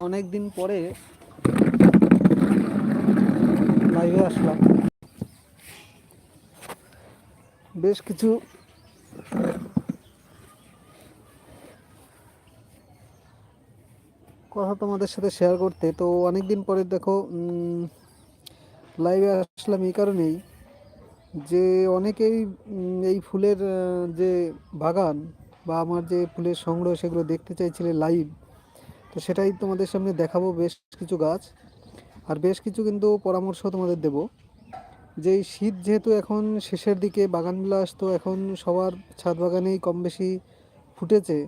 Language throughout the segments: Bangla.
অনেক দিন পরে লাইভে আসলাম। বেশ কিছু কথা তোমাদের সাথে শেয়ার করতে। তো অনেক দিন পরে দেখো লাইভে আসলাম এই কারণেই যে অনেকেই এই ফুলের যে বাগান বা আমার যে ফুলের সংগ্রহ সেগুলো দেখতে চাইছিলে লাইভ তো সেটাই তোমাদের সামনে দেখাবো বেশ কিছু গাছ। আর বেশ কিছু কিন্তু পরামর্শ তোমাদের দেব। যে শীত যেহেতু এখন শেষের দিকে, বাগানবিলাস তো এখন সবার ছাদ বাগানেই কম বেশি ফুটেছে।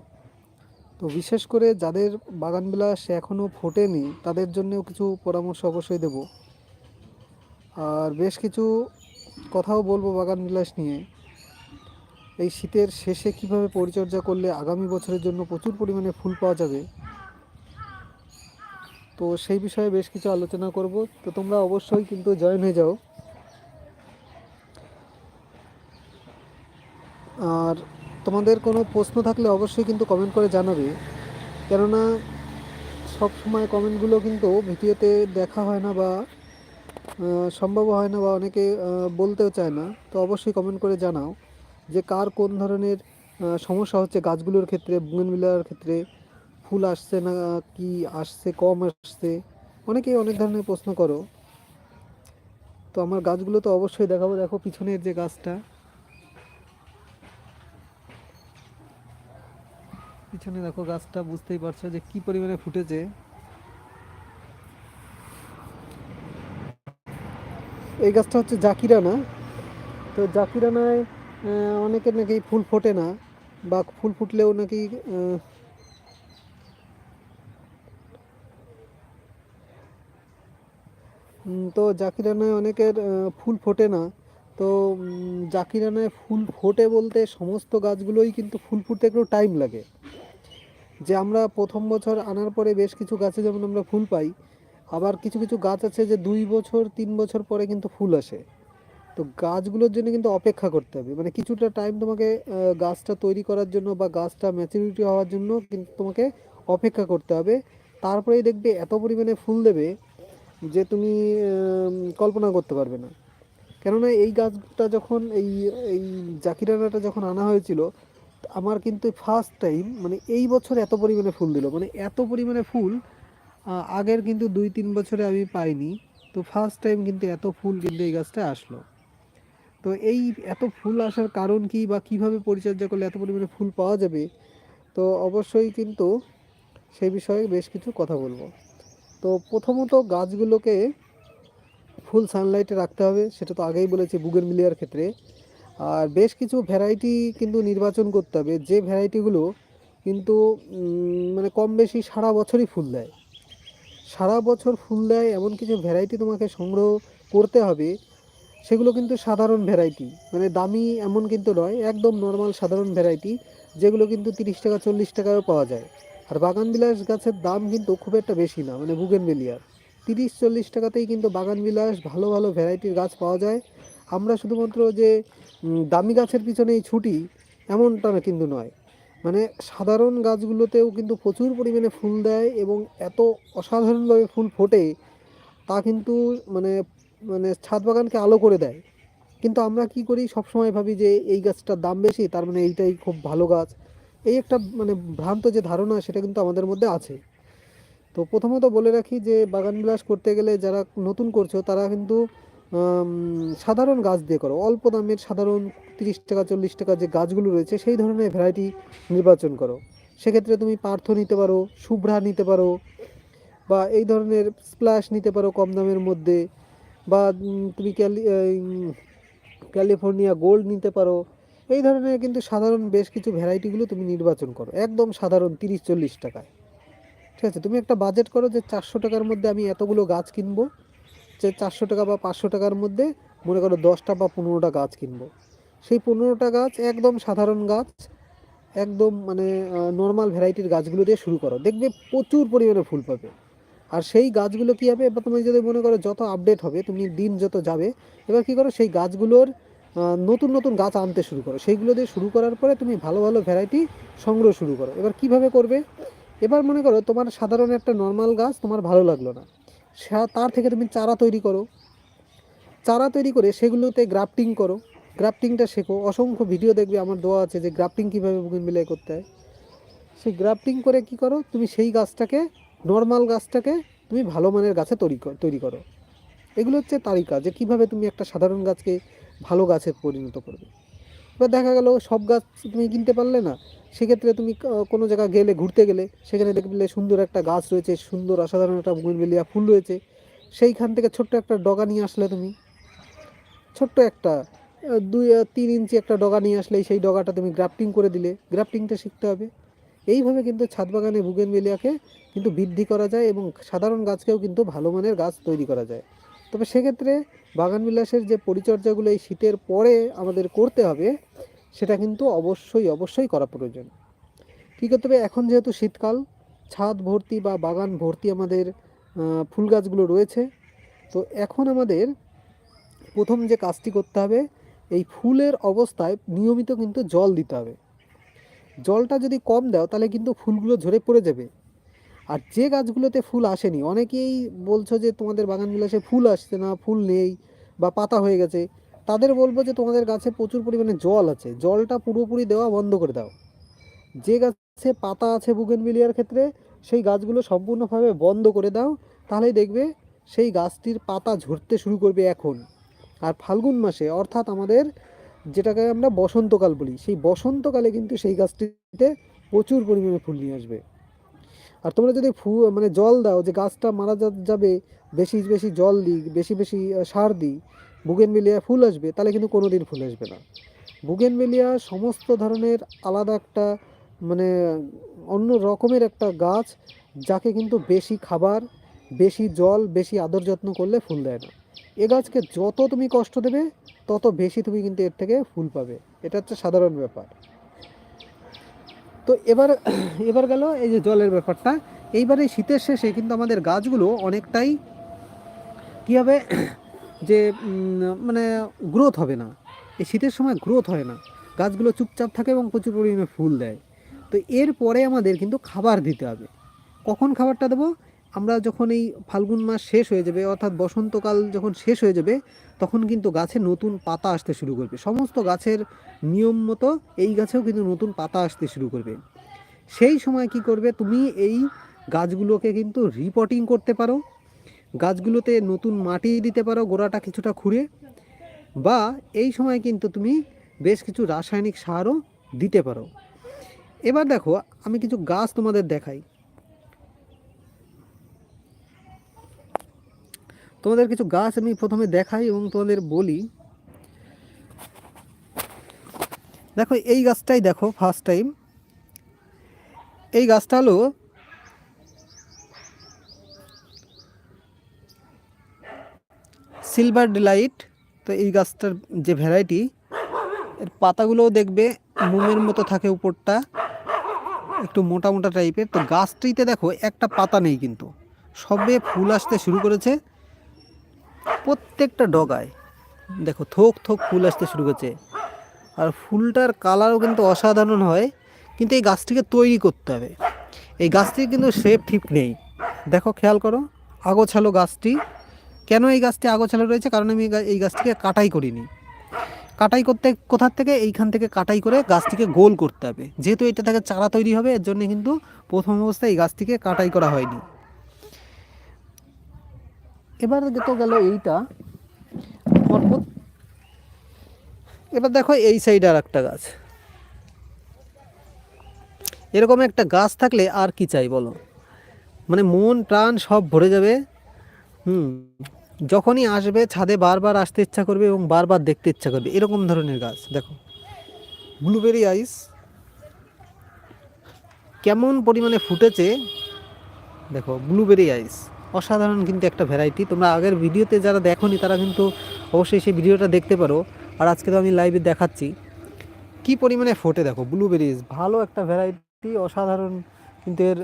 তো বিশেষ করে যাদের বাগানবিলাস এখনও ফোটেনি, তাদের জন্যও কিছু পরামর্শ অবশ্যই দেব। আর বেশ কিছু কথাও বলব বাগানবিলাস নিয়ে। এই শীতের শেষে কীভাবে পরিচর্যা করলে আগামী বছরের জন্য প্রচুর পরিমাণে ফুল পাওয়া যাবে তো সেই বিষয়ে বেশ কিছু আলোচনা করব। তো তোমরা অবশ্যই কিন্তু জয়েন হয়ে যাও। আর তোমাদের কোনো প্রশ্ন থাকলে অবশ্যই কিন্তু কমেন্ট করে জানাবে। কেননা সব সময় কমেন্টগুলো কিন্তু ভিডিওতে দেখা হয় না বা সম্ভব হয় না বা অনেকে বলতেও চায় না। তো অবশ্যই কমেন্ট করে জানাও যে কার কোন ধরনের সমস্যা হচ্ছে গাছগুলোর ক্ষেত্রে বুগেনবিলার ক্ষেত্রে ফুল আসছে না, কি আসছে, কম আসছে? অনেকেই অনেক ধরনের প্রশ্ন করো। তো আমার গাছগুলো তো অবশ্যই দেখাবো। দেখো পিছনের যে গাছটা। পিছনে দেখো গাছটা, বুঝতেই পারছ যে কি পরিমাণে ফুটেছে। এই গাছটা হচ্ছে জাকিরানা। তো জাকিরানায় অনেকের নাকি ফুল ফোটে না, বা ফুল ফুটলেও নাকি তো জাকিরানায় অনেকের ফুল ফোটে না। তো জাকিরানায় ফুল ফোটে বলতে সমস্ত গাছগুলোই কিন্তু ফুল ফুটতে একটু টাইম লাগে। যে আমরা প্রথম বছর আনার পরে বেশ কিছু গাছে যেমন আমরা ফুল পাই, আবার কিছু কিছু গাছ আছে যে দুই বছর, তিন বছর পরে কিন্তু ফুল আসে। তো গাছগুলোর জন্য কিন্তু অপেক্ষা করতে হবে। মানে কিছুটা টাইম তোমাকে গাছটা তৈরি করার জন্য বা গাছটা ম্যাচুরিটি হওয়ার জন্য কিন্তু তোমাকে অপেক্ষা করতে হবে। তারপরেই দেখবে এত পরিমাণে ফুল দেবে যে তুমি কল্পনা করতে পারবে না। কেননা এই গাছটা যখন, এই এই জাকিরানাটা যখন আনা হয়েছিল, আমার কিন্তু ফার্স্ট টাইম মানে এই বছর এত পরিমাণে ফুল দিল। মানে এত পরিমাণে ফুল আগের কিন্তু দুই তিন বছরে আমি পাইনি। তো ফার্স্ট টাইম কিন্তু এত ফুল কিন্তু এই গাছটা আসলো। তো এই এত ফুল আসার কারণ কি বা কীভাবে পরিচর্যা করলে এত পরিমাণে ফুল পাওয়া যাবে, তো অবশ্যই কিন্তু সেই বিষয়ে বেশ কিছু কথা বলব। তো প্রথমত গাছগুলোকে ফুল সানলাইটে রাখতে হবে, সেটা তো আগেই বলেছি বুগেন মিলিয়ার ক্ষেত্রে। আর বেশ কিছু ভ্যারাইটি কিন্তু নির্বাচন করতে হবে, যে ভ্যারাইটিগুলো কিন্তু মানে কম বেশি সারা বছরই ফুল দেয়। সারা বছর ফুল দেয় এমন কিছু ভ্যারাইটি তোমাকে সংগ্রহ করতে হবে, সেগুলো কিন্তু সাধারণ ভ্যারাইটি মানে দামি এমন কিন্তু নয়, একদম নর্মাল সাধারণ ভ্যারাইটি যেগুলো কিন্তু তিরিশ টাকা, চল্লিশ টাকায়ও পাওয়া যায়। আর বাগান বিলাস গাছের দাম কিন্তু খুব একটা বেশি না মানে বুগেন বেলিয়ার তিরিশ, চল্লিশ টাকাতেই কিন্তু বাগান বিলাস, ভালো ভালো ভ্যারাইটির গাছ পাওয়া যায়। আমরা শুধুমাত্র যে দামি গাছের পিছনেই ছুটি, এমনটা না কিন্তু নয়। মানে সাধারণ গাছগুলোতেও কিন্তু প্রচুর পরিমাণে ফুল দেয় এবং এত অসাধারণভাবে ফুল ফোটে, তা কিন্তু মানে মানে ছাদ বাগানকে আলো করে দেয়। কিন্তু আমরা কি করি? সবসময় ভাবি যে, এই গাছটার দাম বেশি, তার মানে এইটাই খুব ভালো গাছ। এই একটা মানে ভ্রান্ত যে ধারণা সেটা কিন্তু আমাদের মধ্যে আছে। তো প্রথমত বলে রাখি যে বাগান বিলাস করতে গেলে যারা নতুন করছ, তারা কিন্তু সাধারণ গাছ দিয়ে করো। অল্প দামের সাধারণ তিরিশ টাকা, চল্লিশ টাকা যে গাছগুলো রয়েছে, সেই ধরনের ভ্যারাইটি নির্বাচন করো। সেক্ষেত্রে তুমি পার্থ নিতে পারো, শুভ্রা নিতে পারো, বা এই ধরনের স্প্ল্যাশ নিতে পারো কম দামের মধ্যে, বা তুমি ক্যালি ক্যালিফোর্নিয়া গোল্ড নিতে পারো। এই ধরনের কিন্তু সাধারণ বেশ কিছু ভ্যারাইটিগুলো তুমি নির্বাচন করো। একদম সাধারণ তিরিশ, চল্লিশ টাকায়। ঠিক আছে? তুমি একটা বাজেট করো যে চারশো টাকার মধ্যে আমি এতগুলো গাছ কিনবো, যে চারশো টাকা বা পাঁচশো টাকার মধ্যে মনে করো দশটা বা পনেরোটা গাছ কিনবো। সেই পনেরোটা গাছ একদম সাধারণ গাছ, একদম মানে নর্মাল ভ্যারাইটির গাছগুলো দিয়ে শুরু করো। দেখবে প্রচুর পরিমাণে ফুল পাবে। আর সেই গাছগুলো কী হবে? এবার তুমি যদি মনে করো যত আপডেট হবে, তুমি দিন যত যাবে, এবার কী করো? সেই গাছগুলোর নতুন নতুন গাছ আনতে শুরু করো। সেইগুলো দিয়ে শুরু করার পরে তুমি ভালো ভালো ভ্যারাইটি সংগ্রহ শুরু করো। এবার কীভাবে করবে? এবার মনে করো তোমার সাধারণ একটা নর্মাল গাছ তোমার ভালো লাগল না। তার থেকে তুমি চারা তৈরি করো। চারা তৈরি করে সেগুলোতে গ্রাফটিং করো। গ্রাফটিংটা শেখো। অসংখ্য ভিডিও দেখবে, আমার দেওয়া আছে যে গ্রাফটিং কীভাবে বুকিং মিলাই করতে হয়। সেই গ্রাফটিং করে কি করো? তুমি সেই গাছটাকে নর্মাল গাছটাকে তুমি ভালো মানের গাছে তৈরি তৈরি করো। এগুলো হচ্ছে তালিকা যে কীভাবে তুমি একটা সাধারণ গাছকে ভালো গাছে পরিণত করবে। এবার দেখা গেল সব গাছ তুমি কিনতে পারলে না, সেক্ষেত্রে তুমি কোনো জায়গায় গেলে, ঘুরতে গেলে, সেখানে দেখলে সুন্দর একটা গাছ রয়েছে, সুন্দর অসাধারণ একটা বুগেনভেলিয়া ফুল রয়েছে, সেইখান থেকে ছোট্ট একটা ডগা নিয়ে আসলে তুমি। ছোট্ট একটা দুই তিন ইঞ্চি একটা ডগা নিয়ে আসলে সেই ডগাটা তুমি গ্রাফটিং করে দিলে, গ্রাফটিংটা শিখতে হবে। এইভাবে কিন্তু ছাদ বাগানে বুগেনভেলিয়াকে কিন্তু বৃদ্ধি করা যায় এবং সাধারণ গাছকেও কিন্তু ভালো মানের গাছ তৈরি করা যায়। তবে সেক্ষেত্রে বাগান বিলাসের যে পরিচর্যাগুলো এই শীতের পরে আমাদের করতে হবে, সেটা কিন্তু অবশ্যই অবশ্যই করা প্রয়োজন। কী করতে হবে এখন যেহেতু শীতকাল, ছাদ ভর্তি বা বাগান ভর্তি আমাদের ফুল গাছগুলো রয়েছে। তো এখন আমাদের প্রথম যে কাজটি করতে হবে, এই ফুলের অবস্থায় নিয়মিত কিন্তু জল দিতে হবে। জলটা যদি কম দাও, তাহলে কিন্তু ফুলগুলো ঝরে পড়ে যাবে। আর যে গাছগুলোতে ফুল আসেনি, অনেকেই বলছো যে তোমাদের বাগান বিলাসে ফুল আসছে না, ফুল নেই বা পাতা হয়ে গেছে। তাদের বলব যে তোমাদের গাছে প্রচুর পরিমাণে জল আছে, জলটা পুরোপুরি দেওয়া বন্ধ করে দাও। যে গাছে পাতা আছে বুগেনভিলিয়ার ক্ষেত্রে, সেই গাছগুলো সম্পূর্ণভাবে বন্ধ করে দাও, তাহলেই দেখবে সেই গাছটির পাতা ঝরতে শুরু করবে এখন। আর ফাল্গুন মাসে, অর্থাৎ আমাদের যেটাকে আমরা বসন্তকাল বলি, সেই বসন্তকালে কিন্তু সেই গাছটিতে প্রচুর পরিমাণে ফুল নিয়ে আসবে। আর তোমরা যদি ফু মানে জল দাও, যে গাছটা মারা যাবে, বেশি বেশি জল দিই, বেশি বেশি সার দিই বুগেনবেলিয়া ফুল আসবে, তাহলে কিন্তু কোনো দিন ফুল আসবে না। বুগেনবেলিয়া সমস্ত ধরনের আলাদা একটা মানে অন্য রকমের একটা গাছ যাকে কিন্তু বেশি খাবার, বেশি জল, বেশি আদর যত্ন করলে ফুল দেয় না। এ গাছকে যত তুমি কষ্ট দেবে, তত বেশি তুমি কিন্তু এর থেকে ফুল পাবে। এটা হচ্ছে সাধারণ ব্যাপার। তো এবার এবার গেল এই যে জলের ব্যাপারটা। এইবারে শীতের শেষে কিন্তু আমাদের গাছগুলো অনেকটাই কী হবে, যে মানে গ্রোথ হবে না। এই শীতের সময় গ্রোথ হয় না। গাছগুলো চুপচাপ থাকে এবং প্রচুর পরিমাণে ফুল দেয়। তো এরপরে আমাদের কিন্তু খাবার দিতে হবে। কখন খাবারটা দেবো? আমরা যখন এই ফাল্গুন মাস শেষ হয়ে যাবে, অর্থাৎ বসন্তকাল যখন শেষ হয়ে যাবে, তখন কিন্তু গাছে নতুন পাতা আসতে শুরু করবে। সমস্ত গাছের নিয়ম মতো এই গাছেও কিন্তু নতুন পাতা আসতে শুরু করবে। সেই সময় কি করবে? তুমি এই গাছগুলোকে কিন্তু রিপোর্টিং করতে পারো। গাছগুলোতে নতুন মাটি দিতে পারো, গোড়াটা কিছুটা খুঁড়ে। বা এই সময় কিন্তু তুমি বেশ কিছু রাসায়নিক সারও দিতে পারো। এবার দেখো, আমি কিছু গাছ তোমাদের দেখাই। তোমাদের কিছু গাছ আমি প্রথমে দেখাই এবং তোমাদের বলি। দেখো, এই গাছটাই দেখো ফার্স্ট টাইম এই গাছটা হলো সিলভার ডিলাইট তো এই গাছটার যে ভ্যারাইটি এর পাতাগুলোও দেখবে, মোমের মতো থাকে উপরটা, একটু মোটা মোটা টাইপের তো গাছটিতে দেখো, একটা পাতা নেই কিন্তু। সবে ফুল আসতে শুরু করেছে। প্রত্যেকটা ডগায় দেখো, থোক থোক ফুল আসতে শুরু করেছে। আর ফুলটার কালারও কিন্তু অসাধারণ হয়, কিন্তু এই গাছটিকে তৈরি করতে হবে। এই গাছটির কিন্তু শেপ ঠিক নেই। দেখো, খেয়াল করো, আগোছালো গাছটি। কেন এই গাছটি আগোছালো রয়েছে? কারণ আমি এই গাছটিকে কাটাই করিনি। কাটাই করতে, কোথার থেকে? এইখান থেকে কাটাই করে গাছটিকে গোল করতে হবে। যেহেতু এটা থেকে চারা তৈরি হবে, এর জন্য কিন্তু প্রথম অবস্থায় এই গাছটিকে কাটাই করা হয়নি। এবার তো গেল এইটা। আমার এবার দেখো এই সাইডে আর একটা গাছ। এরকম একটা গাছ থাকলে আর কি চাই বলো? মানে মন, প্রাণ সব ভরে যাবে। হুম, যখনই আসবে ছাদে বারবার আসতে ইচ্ছা করবে এবং বারবার দেখতে ইচ্ছা করবে। এরকম ধরনের গাছ, দেখো। ব্লুবেরি আইস কেমন পরিমাণে ফুটেছে, দেখো ব্লুবেরি আইস অসাধারণ কিন্তু একটা ভ্যারাইটি তোমরা আগের ভিডিওতে যারা দেখোনি, তারা কিন্তু অবশ্যই সেই ভিডিওটা দেখতে পারো। আর আজকে তো আমি লাইভে দেখাচ্ছি। কি পরিমাণে ফোটে দেখো ব্লুবেরিজ ভালো একটা ভ্যারাইটি অসাধারণ কিন্তু এর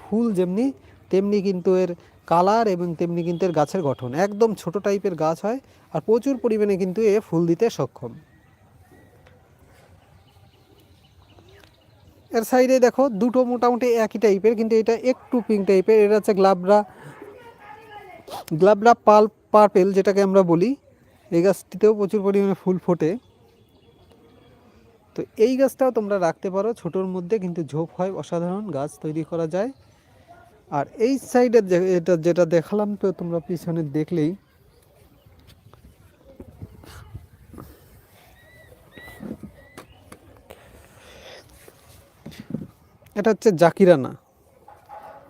ফুল যেমনি, তেমনি কিন্তু এর কালার এবং তেমনি কিন্তু এর গাছের গঠন। একদম ছোট টাইপের গাছ হয় আর প্রচুর পরিমাণে কিন্তু এ ফুল দিতে সক্ষম। এর সাইডে দেখো, দুটো মোটামুটি একই টাইপের কিন্তু এটা একটু পিঙ্ক টাইপের এটা হচ্ছে গ্লাবরা গ্লাবরা পাল, পার্পেল যেটাকে আমরা বলি, এই গাছটিতেও প্রচুর পরিমাণে ফুল ফোটে। তো এই গাছটাও তোমরা রাখতে পারো, ছোটোর মধ্যে কিন্তু ঝোপ হয়, অসাধারণ গাছ তৈরি করা যায়। আর এই সাইডের এটা যেটা দেখালাম তো তোমরা পিছনে দেখলেই, এটা হচ্ছে জাকিরানা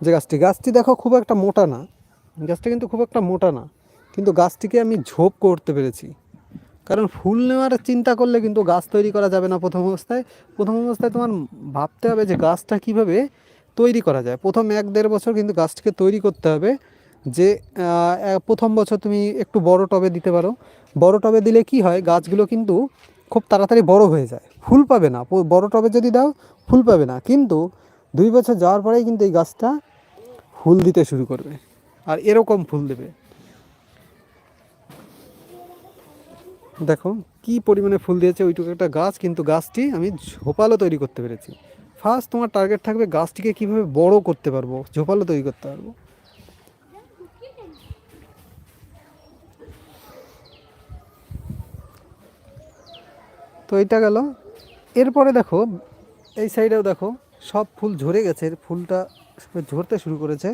যে গাছটি। গাছটি দেখো খুব একটা মোটা না গাছটা কিন্তু খুব একটা মোটা না, কিন্তু গাছটিকে আমি ঝোপ করতে পেরেছি। কারণ ফুল নেওয়ার চিন্তা করলে কিন্তু গাছ তৈরি করা যাবে না প্রথম অবস্থায়। প্রথম অবস্থায় তোমার ভাবতে হবে যে গাছটা কীভাবে তৈরি করা যায়। প্রথম এক দেড় বছর কিন্তু গাছটিকে তৈরি করতে হবে যে প্রথম বছর তুমি একটু বড় টবে দিতে পারো। বড় টবে দিলে কি হয়, গাছগুলো কিন্তু খুব তাড়াতাড়ি বড় হয়ে যায়। ফুল পাবে না। বড় টবে যদি দাও, ফুল পাবে না। কিন্তু দুই বছর যাওয়ার পরেই কিন্তু এই গাছটা ফুল দিতে শুরু করবে। আর এরকম ফুল দেবে। দেখো কি পরিমাণে ফুল দিয়েছে ওইটুকু একটা গাছ, কিন্তু গাছটি আমি ঝোপালো তৈরি করতে পেরেছি। ফার্স্ট তোমার টার্গেট থাকবে গাছটিকে কীভাবে বড় করতে পারব, ঝোপালো তৈরি করতে পারব। তো এইটা গেল। এরপরে দেখো, এই সাইডেও দেখো, সব ফুল ঝরে গেছে, ফুলটা ঝরতে শুরু করেছে।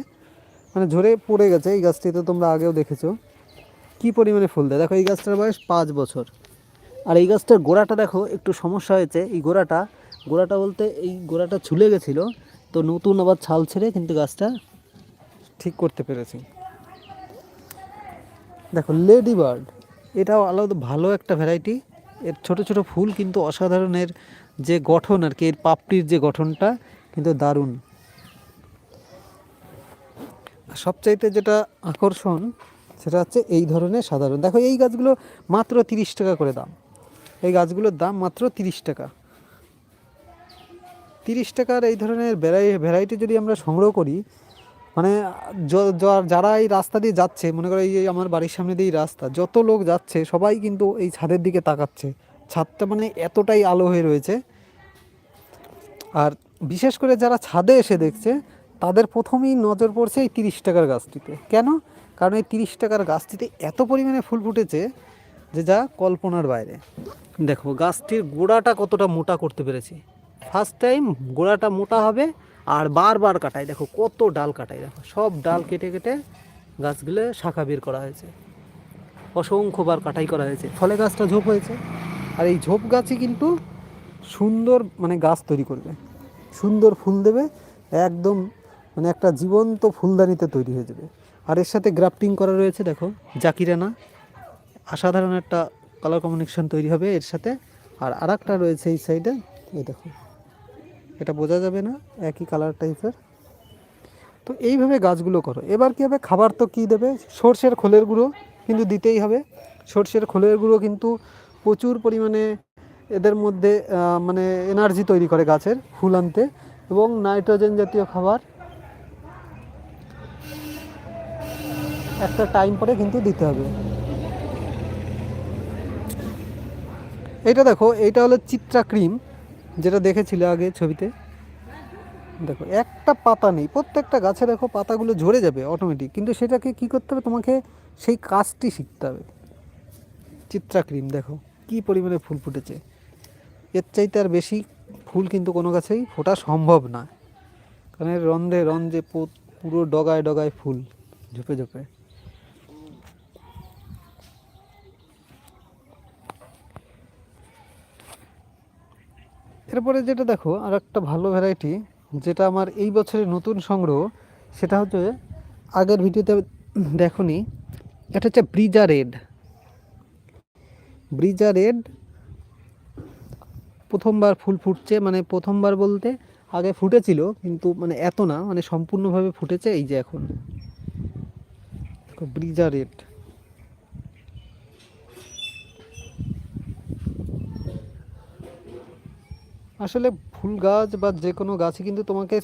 মানে ঝরে পড়ে গেছে, এই গাছটিতে তোমরা আগেও দেখেছ। কি পরিমাণে ফুল দেয়? দেখো, এই গাছটার বয়স পাঁচ বছর। আর এই গাছটার গোড়াটা দেখো, একটু সমস্যা হয়েছে। এই গোড়াটা গোড়াটা বলতে এই গোড়াটা ছুলে গেছিল, তো নতুন আবার ছাল ছেড়ে কিন্তু গাছটা ঠিক করতে পেরেছি। দেখো, লেডি বার্ড, এটাও আলাদা ভালো একটা ভ্যারাইটি। এর ছোট ছোট ফুল কিন্তু অসাধারণের যে গঠন আর কি, এর পাপড়ির যে গঠনটা কিন্তু দারুণ। সবচাইতে যেটা আকর্ষণ, সেটা হচ্ছে এই ধরনের সাধারণ। দেখো, এই গাছগুলো মাত্র তিরিশ টাকা করে দাম। এই গাছগুলোর দাম মাত্র তিরিশ টাকা। তিরিশ টাকার এই ধরনের ভ্যারাই, ভ্যারাইটি যদি আমরা সংগ্রহ করি মানে যারা এই রাস্তা দিয়ে যাচ্ছে, মনে করো এই যে আমার বাড়ির সামনে দিয়ে রাস্তা, যত লোক যাচ্ছে, সবাই কিন্তু এই ছাদের দিকে তাকাচ্ছে। ছাদটা মানে এতটাই আলো হয়ে রয়েছে। আর বিশেষ করে যারা ছাদে এসে দেখছে তাদের প্রথমেই নজর পড়ছে এই তিরিশ টাকার গাছটিতে। কেন? কারণ এই তিরিশ টাকার গাছটিতে এত পরিমাণে ফুল ফুটেছে যে যা কল্পনার বাইরে। দেখো, গাছটির গোড়াটা কতটা মোটা করতে পেরেছি। ফার্স্ট টাইম গোড়াটা মোটা হবে আর বারবার কাটাই। দেখো, কত ডাল কাটাই। দেখো, সব ডাল কেটে কেটে গাছগুলো শাখা বের করা হয়েছে। অসংখ্যবার কাটাই করা হয়েছে। ফলে গাছটা ঝোপ হয়েছে। আর এই ঝোপ গাছই কিন্তু সুন্দর মানে গাছ তৈরি করবে। সুন্দর ফুল দেবে। একদম মানে একটা জীবন্ত ফুলদানিতে তৈরি হয়ে যাবে। আর এর সাথে গ্রাফটিং করা রয়েছে, দেখো জাকিরানা অসাধারণ একটা কালার কম্বিনেশন তৈরি হবে এর সাথে। আর আরেকটা রয়েছে এই সাইডে এই দেখো, এটা বোঝা যাবে না, একই কালার টাইপের তো এইভাবে গাছগুলো করো। এবার কী হবে? খাবার তো কী দেবে? সর্ষের খোলের গুঁড়ো কিন্তু দিতেই হবে। সর্ষের খোলের গুঁড়ো কিন্তু প্রচুর পরিমাণে এদের মধ্যে মানে এনার্জি তৈরি করে গাছের ফুল আনতে। এবং নাইট্রোজেন জাতীয় খাবার একটা টাইম পরে কিন্তু দিতে হবে। এটা দেখো, এইটা হলো চিত্রা ক্রিম যেটা দেখেছিলে আগে ছবিতে। দেখো, একটা পাতা নেই, প্রত্যেকটা গাছে দেখো পাতাগুলো ঝরে যাবে অটোমেটিক কিন্তু সেটাকে কি করতে হবে? তোমাকে সেই কাজটি শিখতে হবে। চিত্রা ক্রিম দেখো, কি পরিমাণে ফুল ফুটেছে। এর চাইতে আর বেশি ফুল কিন্তু কোনো গাছেই ফোটা সম্ভব না। কারণ রন্ধে রন্ধে পুরো ডগায় ডগায় ফুল ঝোপে ঝোপে। এরপরে যেটা দেখো আর একটা ভালো ভ্যারাইটি যেটা আমার এই বছরের নতুন সংগ্রহ, সেটা হচ্ছে আগের ভিডিওতে দেখনি, এটা হচ্ছে ব্রিজা রেড ব্রিজা রেড প্রথমবার ফুল ফুটছে মানে প্রথমবার বলতে আগে ফুটেছিল, কিন্তু মানে এত না মানে সম্পূর্ণভাবে ফুটেছে এই যে এখন। ব্রিজা রেড আসলে ফুল গাছ বা যে কোনো গাছই কিন্তু তোমাকে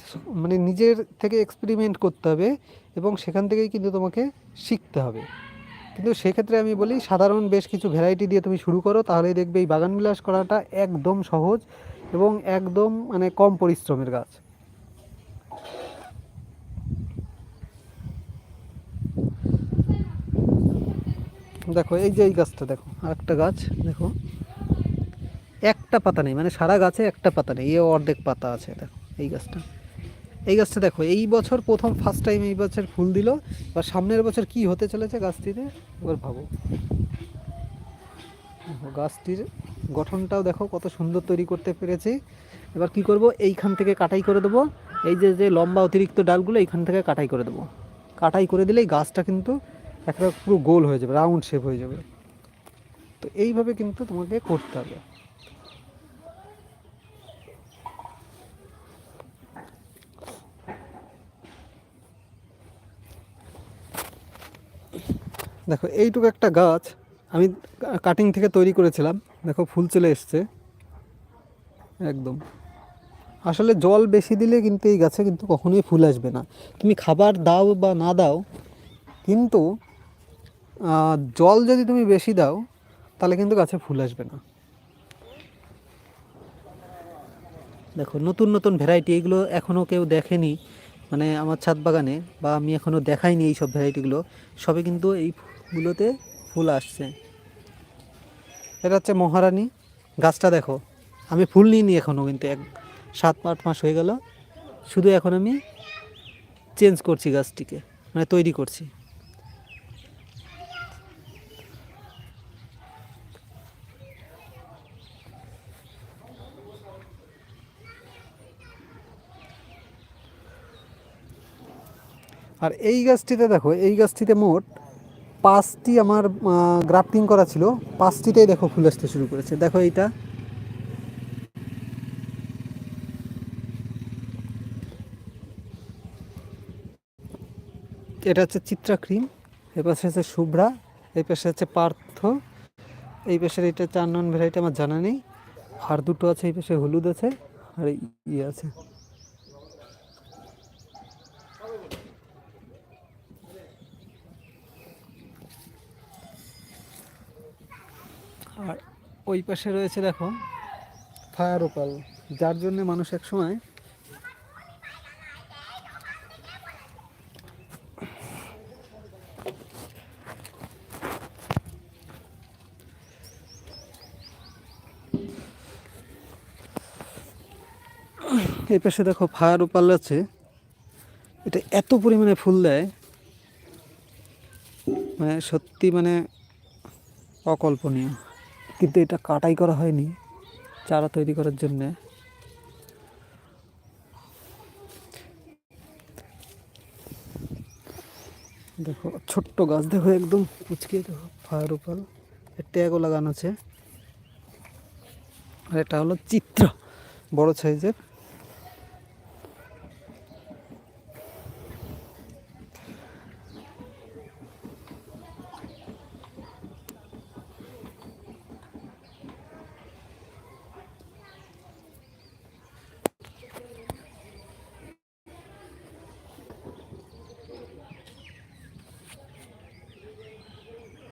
মানে নিজের থেকে এক্সপেরিমেন্ট করতে হবে এবং সেখান থেকেই কিন্তু তোমাকে শিখতে হবে। কিন্তু সেক্ষেত্রে আমি বলি, সাধারণ বেশ কিছু ভ্যারাইটি দিয়ে তুমি শুরু করো, তাহলেই দেখবে এই বাগান বিলাস করাটা একদম সহজ এবং একদম মানে কম পরিশ্রমের গাছ। দেখো, এই যে এই গাছটা দেখো, আরেকটা গাছ, দেখো। একটা পাতা নেই মানে সারা গাছে একটা পাতা নেই, এ অর্ধেক পাতা আছে, দেখো, এই গাছটা। এই গাছটা দেখো, এই বছর প্রথম ফার্স্ট টাইম এই বছর ফুল দিল, এবার সামনের বছর কি হতে চলেছে গাছটিতে, এবার ভাবো। গাছটির গঠনটাও দেখো, কত সুন্দর তৈরি করতে পেরেছি। এবার কি করব, এইখান থেকে কাটাই করে দেবো। এই যে যে লম্বা অতিরিক্ত ডালগুলো, এইখান থেকে কাটাই করে দেবো। কাটাই করে দিলেই গাছটা কিন্তু একটা পুরো গোল হয়ে যাবে রাউন্ড শেপ হয়ে যাবে। তো এইভাবে কিন্তু তোমাকে করতে হবে। দেখো, এইটুকু একটা গাছ আমি কাটিং থেকে তৈরি করেছিলাম। দেখো, ফুল চলে এসছে। একদম। আসলে জল বেশি দিলে কিন্তু এই গাছে কিন্তু কখনোই ফুল আসবে না। তুমি খাবার দাও বা না দাও, কিন্তু জল যদি তুমি বেশি দাও, তাহলে কিন্তু গাছে ফুল আসবে না। দেখো, নতুন নতুন ভ্যারাইটি এগুলো এখনও কেউ দেখেনি। মানে আমার ছাদ বাগানে বা আমি এখনও দেখাইনি এই সব ভ্যারাইটিগুলো সবে কিন্তু এইগুলোতে ফুল আসছে। এটা হচ্ছে মহারানী। গাছটা দেখো, আমি ফুল নিইনি এখনও কিন্তু এক সাত আট মাস হয়ে গেল। শুধু এখন আমি চেঞ্জ করছি গাছটিকে মানে তৈরি করছি। আর এই গাছটিতে দেখো, এই গাছটিতে মোট পাঁচটি আমার গ্রাফটিং করা ছিল। পাঁচটিতেই দেখো ফুল আসতে শুরু করেছে। দেখো এইটা। এটা হচ্ছে চিত্রা ক্রিম এই পাশে হচ্ছে শুভ্রা, এই পাশে হচ্ছে পার্থ, এই পাশের এটা চার নন ভ্যারাইটি আমার জানা নেই। আর দুটো আছে, এই পাশে হলুদ আছে, আর ইয়ে আছে। আর ওই পাশে রয়েছে দেখো ফায়ার ওপাল, যার জন্য মানুষ এক সময় এই পাশে দেখো ফায়ার ওপাল আছে। এটা এত পরিমাণে ফুল দেয়। মানে সত্যি মানে অকল্পনীয়। কিন্তু এটা কাটাই করা হয়নি, চারা তৈরি করার জন্যে। দেখো, ছোট্ট গাছ দেখো, একদম কুচকে দেখো, ফায়ার উপর। ট্যাগও লাগানো আছে। আর এটা হলো চিত্র, বড় সাইজের।